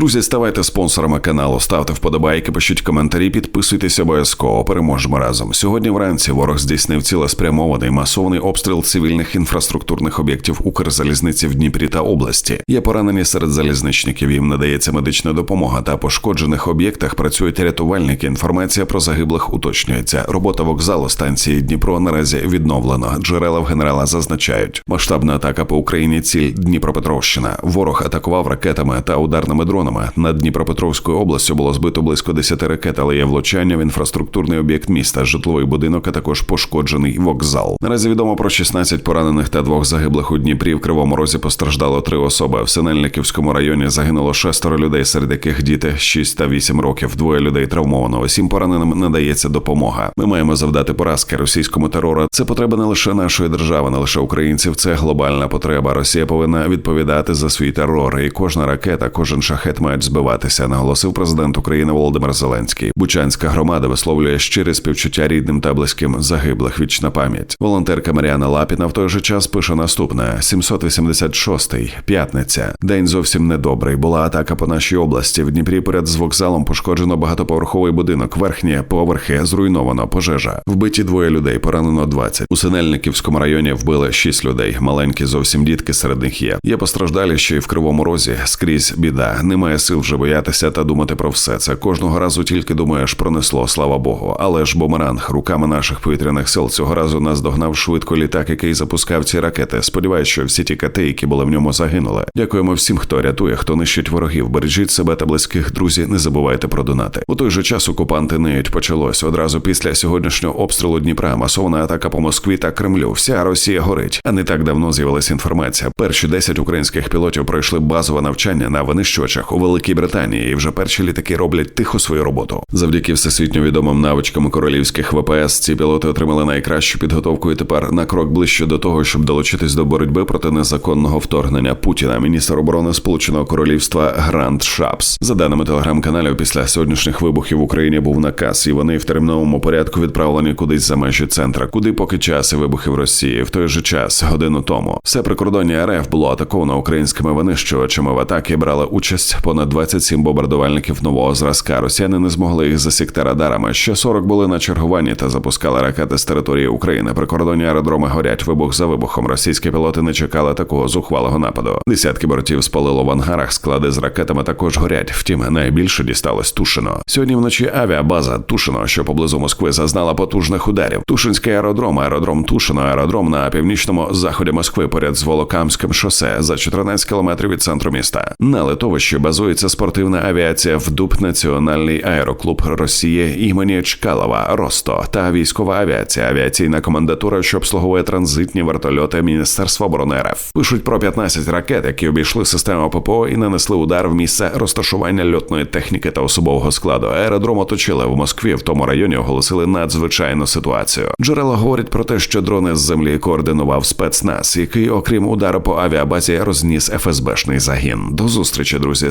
Друзі, ставайте спонсорами каналу, ставте вподобайки, пишіть коментарі, підписуйтесь обов'язково. Переможемо разом. Сьогодні вранці ворог здійснив цілеспрямований масований обстріл цивільних інфраструктурних об'єктів Укрзалізниці в Дніпрі та області. Є поранені серед залізничників. Їм надається медична допомога та пошкоджених об'єктах працюють рятувальники. Інформація про загиблих уточнюється. Робота вокзалу станції Дніпро наразі відновлено. Джерела в генерала зазначають. Масштабна атака по Україні. Ціль Дніпропетровщина. Ворог атакував ракетами та ударними дронами. Над Дніпропетровською областю було збито близько 10 ракет, але є влучання в інфраструктурний об'єкт міста, житловий будинок, а також пошкоджений вокзал. Наразі відомо про 16 поранених та двох загиблих у Дніпрі. В Кривому Розі постраждало три особи. В Синельниківському районі загинуло шестеро людей, серед яких діти 6 та 8 років. Двоє людей травмовано. Усім пораненим надається допомога. Ми маємо завдати поразки російському терору. Це потреба не лише нашої держави, не лише українців. Це глобальна потреба. Росія повинна відповідати за свій терор. І кожна ракета, кожен шахет мають збиватися. Наголосив президент України Володимир Зеленський. Бучанська громада висловлює щире співчуття рідним та близьким загиблих. Вічна пам'ять. Волонтерка Маріана Лапіна в той же час пише наступне: 786-й, п'ятниця. День зовсім недобрий. Була атака по нашій області. В Дніпрі поряд з вокзалом пошкоджено багатоповерховий будинок. Верхні поверхи зруйновано. Пожежа. Вбиті двоє людей. Поранено 20. У Синельниківському районі вбили 6 людей. Маленькі зовсім дітки серед них є. Є постраждалі ще й в кривому розі. Скрізь біда. Немає сил вже боятися та думати про все це. Кожного разу тільки думаєш, пронесло, слава Богу. Але ж бумеранг руками наших повітряних сил цього разу нас догнав швидко літак, який запускав ці ракети. Сподіваюсь, що всі ті кати, які були в ньому, загинули. Дякуємо всім, хто рятує, хто нищить ворогів. Бережіть себе та близьких друзі. Не забувайте про донати. У той же час окупанти ниють почалось одразу після сьогоднішнього обстрілу Дніпра. Масована атака по Москві та Кремлю. Вся Росія горить. А не так давно з'явилася інформація. Перші 10 українських пілотів пройшли базове навчання на винищувачах у Великій Британії, і вже перші літаки роблять тихо свою роботу. Завдяки всесвітньо відомим навичкам королівських ВПС ці пілоти отримали найкращу підготовку і тепер на крок ближче до того, щоб долучитись до боротьби проти незаконного вторгнення Путіна. Міністр оборони Сполученого Королівства Грант Шапс. За даними телеграм-каналів, після сьогоднішніх вибухів в Україні був наказ, і вони в терміновому порядку відправлені кудись за межі центра, куди поки час і вибухи в Росії. В той же час, годину тому, все прикордоння РФ було атаковано українськими винищувачами. В атаки брали участь понад 27 бомбардувальників нового зразка. Росіяни не змогли їх засікти радарами. Ще 40 були на чергуванні та запускали ракети з території України. Прикордонні аеродроми горять вибух за вибухом. Російські пілоти не чекали такого зухвалого нападу. Десятки бортів спалило в ангарах. Склади з ракетами також горять. Втім, найбільше дісталось Тушино. Сьогодні вночі авіабаза Тушино, що поблизу Москви, зазнала потужних ударів. Тушинський аеродром, аеродром Тушино, аеродром на північному заході Москви поряд з Волокамським шосе за 14 кілометрів від центру міста. На литовищі базується спортивна авіація ВДУП Національний аероклуб Росії імені Чкалова Росто та військова авіація, авіаційна комендатура, що обслуговує транзитні вертольоти Міністерства оборони РФ. Пишуть про 15 ракет, які обійшли систему ППО і нанесли удар в місце розташування льотної техніки та особового складу. Аеродром оточили в Москві. В тому районі оголосили надзвичайну ситуацію. Джерела говорять про те, що дрони з землі координував спецназ, який, окрім удару по авіабазі, розніс ФСБшний загін. До зустрічі, друзі.